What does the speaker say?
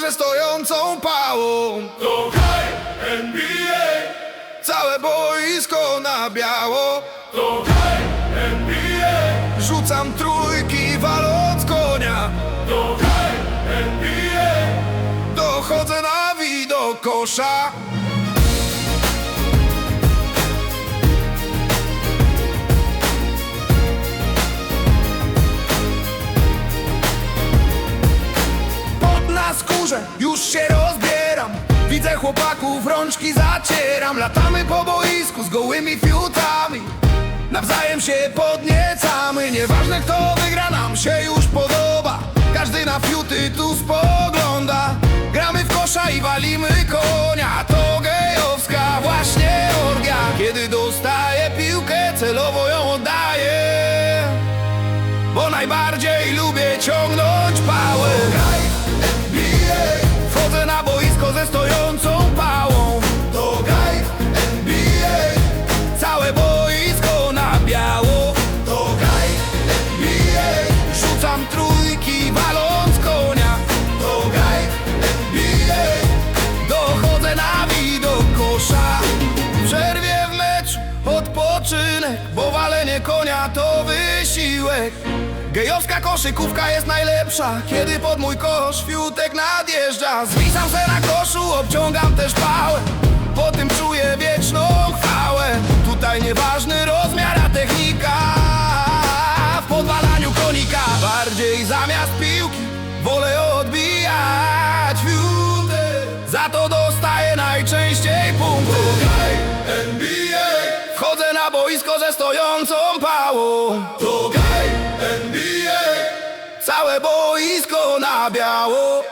ze stojącą pałą. To graj NBA, Całe boisko na biało. To graj NBA, Rzucam trójki waląc konia. To graj NBA, Dochodzę na widok kosza na skórze, już się rozbieram Widzę chłopaków, rączki zacieram. Latamy po boisku z gołymi fiutami Nawzajem się podniecamy. Nieważne kto wygra, nam się już podoba. Każdy na fiuty tu spogląda. Gramy w kosza i walimy konia. To gejowska właśnie orgia. Kiedy dostaję piłkę, celowo ją oddaję. Bo najbardziej lubię ciągnąć Konia to wysiłek. Gejowska koszykówka jest najlepsza Kiedy pod mój kosz fiutek nadjeżdża. Zwisam se na koszu, obciągam też pałę Boisko ze stojącą pałą. To graj NBA Całe boisko na biało